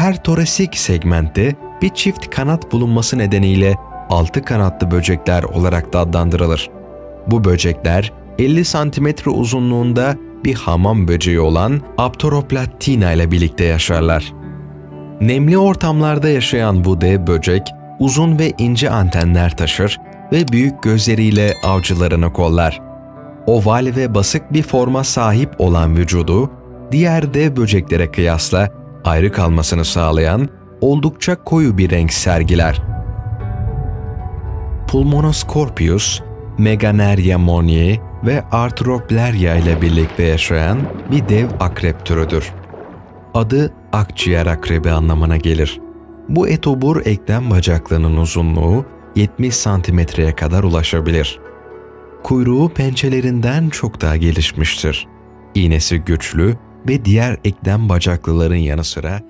Her torasik segmentte bir çift kanat bulunması nedeniyle altı kanatlı böcekler olarak da adlandırılır. Bu böcekler 50 santimetre uzunluğunda bir hamam böceği olan Aptoroplattina ile birlikte yaşarlar. Nemli ortamlarda yaşayan bu dev böcek uzun ve ince antenler taşır ve büyük gözleriyle avcılarını kollar. Oval ve basık bir forma sahip olan vücudu diğer dev böceklere kıyasla ayrı kalmasını sağlayan oldukça koyu bir renk sergiler. Pulmonoscorpius, Meganeria moniae ve Arthropleria ile birlikte yaşayan bir dev akrep türüdür. Adı akciğer akrebi anlamına gelir. Bu etobur eklem bacaklarının uzunluğu 70 santimetreye kadar ulaşabilir. Kuyruğu pençelerinden çok daha gelişmiştir. İğnesi güçlü ve diğer eklem bacaklıların yanı sıra